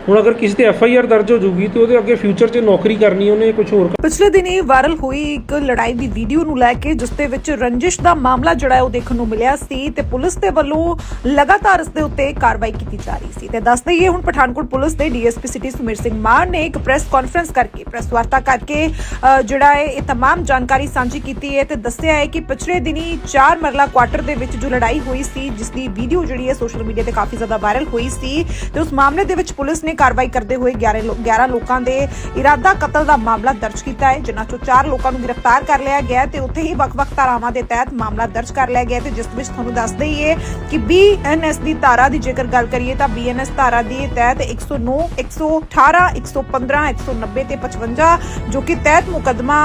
ਹੁਣ ਅਗਰ ਕਿਸੇ ਤੇ ਐਫ ਆਈ ਆਰ ਦਰਜ ਹੋ ਜੂਗੀ ਤੇ ਉਹਦੇ ਅੱਗੇ ਫਿਊਚਰ 'ਚ ਨੌਕਰੀ ਕਰਨੀ ਉਹਨੇ ਕੁਝ ਹੋਰ ਪਿਛਲੇ ਦਿਨੀ ਵਾਇਰਲ ਹੋਈ ਇੱਕ ਲੜਾਈ ਦੀ ਵੀਡੀਓ ਨੂੰ ਲੈ ਕੇ ਜਿਸ ਦੇ ਵਿੱਚ ਰੰਜਿਸ਼ ਦਾ ਮਾਮਲਾ ਜਿਹੜਾ ਹੈ ਉਹ ਦੇਖਣ ਨੂੰ ਮਿਲਿਆ ਸੀ ਤੇ ਪੁਲਿਸ ਦੇ ਵੱਲੋਂ ਲਗਾਤਾਰ ਇਸ ਦੇ ਉੱਤੇ ਕਾਰਵਾਈ ਕੀਤੀ ਜਾ ਰਹੀ ਸੀ ਤੇ ਦੱਸ ਦਈਏ ਹੁਣ ਪਠਾਨਕੋਟ ਪੁਲਿਸ ਦੇ ਡੀਐਸਪੀ ਸਿਟੀ ਸੁਮੀਰ ਸਿੰਘ ਮਾਨ ਨੇ ਇੱਕ ਪ੍ਰੈਸ ਕਾਨਫਰੰਸ ਕਰਕੇ ਪ੍ਰੈਸ ਵਾਰਤਾ ਕਰਕੇ ਅ, ਜਿਹੜਾ ਹੈ ਇਹ तमाम ਜਾਣਕਾਰੀ ਸਾਂਝੀ ਕੀਤੀ ਹੈ ਤੇ ਦੱਸਿਆ ਹੈ ਕਿ ਪਿਛਲੇ ਦਿਨੀ 4 ਮਰਲਾ ਕੁਆਟਰ ਦੇ ਵਿੱਚ ਜੋ ਲੜਾਈ ਹੋਈ ਸੀ ਜਿਸ ਦੀ ਵੀਡੀਓ ਜਿਹੜੀ ਹੈ ਸੋਸ਼ਲ ਮੀਡੀਆ ਤੇ ਕਾਫੀ ਜ਼ਿਆਦਾ ਵਾਇਰਲ ਹੋਈ ਸੀ ਤੇ ਉਸ ਮਾਮਲੇ ਦੇ ਵਿੱਚ ਪੁਲਿਸ ਨੇ ਕਾਰਵਾਈ ਕਰਦੇ ਹੋਏ 11 ਲੋ- 11 ਲੋਕਾਂ ਦੇ ਇਰਾਦਾ ਕਤਲ ਦਾ ਮਾਮਲਾ ਦਰਜ ਕੀਤਾ ਹੈ ਜਿਨ੍ਹਾਂ ਚੋਂ 4 ਲੋਕਾਂ ਨੂੰ ਗ੍ਰਿਫਤਾਰ ਕਰ ਲਿਆ ਗਿਆ ਤੇ ਉੱਥੇ ਹੀ ਵੱਖ-ਵੱਖ ਧਾਰਾਵਾਂ ਦੇ ਤਹਿਤ ਮਾਮਲਾ ਦਰਜ ਕਰ ਲਿਆ ਗਿਆ ਤੇ ਜਿਸ ਵਿੱਚ ਤੁਹਾਨੂੰ ਦੱਸ ਦਈਏ ਕਿ ਬੀਐਨਐਸ ਦੀ ਧਾਰਾ ਦੀ ਜੇਕਰ ਗੱਲ ਕਰੀਏ ਤਾਂ ਬੀਐਨਐਸ ਧਾਰਾ ਦੀ ਤਹਿਤ 109 118 115 190 ਤੇ 55 ਜੋ ਕਿ ਤਹਿਤ ਮੁਕਦਮਾ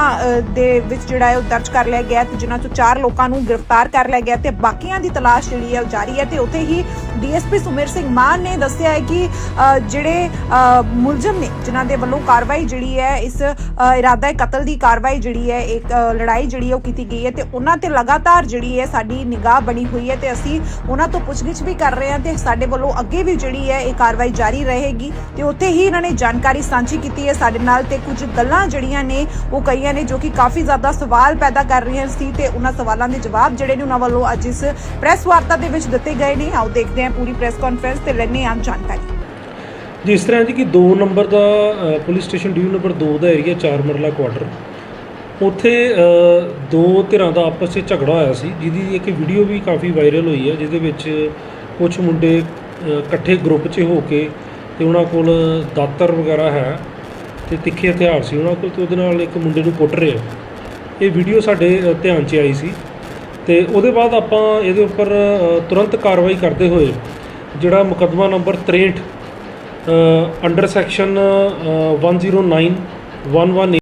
ਦੇ ਵਿੱਚ ਜਿਹੜਾ ਹੈ ਉਹ ਦਰਜ ਕਰ ਲਿਆ ਗਿਆ ਤੇ ਜਿਨ੍ਹਾਂ ਚੋਂ 4 ਲੋਕਾਂ ਨੂੰ ਗ੍ਰਿਫਤਾਰ ਕਰ ਲਿਆ ਗਿਆ ਤੇ ਬਾਕੀਆਂ ਦੀ ਤਲਾਸ਼ ਜਿਹੜੀ ਹੈ ਉਹ ਜਾਰੀ ਹੈ ਤੇ ਉੱਥੇ ਹੀ ਡੀਐਸਪੀ ਸੁਮੇਰ ਸਿੰਘ ਮਾਨ ਨੇ ਦੱਸਿਆ ਹੈ ਕਿ ਅ, ਜਿਹੜੇ ਮੁਲਜ਼ਮ ਨੇ, ਜਿਨ੍ਹਾਂ ਦੇ ਵੱਲੋਂ ਕਾਰਵਾਈ ਜਿਹੜੀ ਹੈ, ਇਸ ਇਰਾਦਾ ਕਤਲ ਦੀ ਕਾਰਵਾਈ ਜਿਹੜੀ ਹੈ, ਇੱਕ ਲੜਾਈ ਜਿਹੜੀ ਉਹ ਕੀਤੀ ਗਈ ਹੈ ਤੇ ਉਹਨਾਂ ਤੇ ਲਗਾਤਾਰ ਜਿਹੜੀ ਹੈ, ਸਾਡੀ ਨਿਗਾਹ ਬਣੀ ਹੋਈ ਹੈ ਤੇ ਅਸੀਂ ਉਹਨਾਂ ਤੋਂ ਪੁੱਛਗਿੱਛ ਵੀ ਕਰ ਰਹੇ ਹਾਂ ਤੇ ਸਾਡੇ ਵੱਲੋਂ ਅੱਗੇ ਵੀ ਜਿਹੜੀ ਹੈ, ਇਹ ਕਾਰਵਾਈ ਜਾਰੀ ਰਹੇਗੀ ਤੇ ਉੱਥੇ ਹੀ ਇਹਨਾਂ ਨੇ ਜਾਣਕਾਰੀ ਸਾਂਝੀ ਕੀਤੀ ਹੈ ਸਾਡੇ ਨਾਲ ਤੇ ਕੁਝ ਗੱਲਾਂ ਜਿਹੜੀਆਂ ਨੇ, ਉਹ ਕਹੀਆਂ ਨੇ ਜੋ ਕਿ ਕਾਫੀ ਜ਼ਿਆਦਾ ਸਵਾਲ ਪੈਦਾ ਕਰ ਰਹੀਆਂ ਸੀ ਤੇ ਉਹਨਾਂ ਸਵਾਲਾਂ ਦੇ ਜਵਾਬ ਜਿਹੜੇ ਨੇ ਉਹਨਾਂ ਵੱਲੋਂ ਅੱਜ ਇਸ ਪ੍ਰੈਸ ਵਾਰਤਾ ਦੇ ਵਿੱਚ ਦਿੱਤੇ ਗਏ ਨੇ। ਆਓ ਦੇਖਦੇ ਹਾਂ ਪੂਰੀ ਪ੍ਰੈਸ ਕਾਨਫਰੰਸ ਤੇ ਲੈਣੇ ਹਾਂ ਜਾਣਕਾਰੀ। ਜਿਸ ਤਰ੍ਹਾਂ ਜੀ ਕਿ 2 ਨੰਬਰ ਦਾ ਪੁਲਿਸ ਸਟੇਸ਼ਨ ਡਿਵੀਜ਼ਨ ਨੰਬਰ 2 ਦਾ ਏਰੀਆ ਚਾਰ ਮਰਲਾ ਕੁਆਟਰ ਉੱਥੇ ਦੋ ਧਿਰਾਂ ਦਾ ਆਪਸ ਵਿੱਚ ਝਗੜਾ ਹੋਇਆ ਸੀ, ਜਿਹਦੀ ਇੱਕ ਵੀਡੀਓ ਵੀ ਕਾਫੀ ਵਾਇਰਲ ਹੋਈ ਹੈ, ਜਿਹਦੇ ਵਿੱਚ ਕੁਝ ਮੁੰਡੇ ਇਕੱਠੇ ਗਰੁੱਪ 'ਚ ਹੋ ਕੇ ਤੇ ਉਹਨਾਂ ਕੋਲ ਦਾਤਰ ਵਗੈਰਾ ਹੈ ਤੇ ਤਿੱਖੇ ਹਥਿਆਰ ਸੀ ਉਹਨਾਂ ਕੋਲ ਤੇ ਉਹਦੇ ਨਾਲ ਇੱਕ ਮੁੰਡੇ ਨੂੰ ਕੁੱਟ ਰਿਹਾ। ਇਹ ਵੀਡੀਓ ਸਾਡੇ ਧਿਆਨ 'ਚ ਆਈ ਸੀ ਤੇ ਉਹਦੇ ਬਾਅਦ ਆਪਾਂ ਇਹਦੇ ਉੱਪਰ ਤੁਰੰਤ ਕਾਰਵਾਈ ਕਰਦੇ ਹੋਏ ਜਿਹੜਾ ਮੁਕੱਦਮਾ ਨੰਬਰ 63 ਅੰਡਰ ਸੈਕਸ਼ਨ 109 118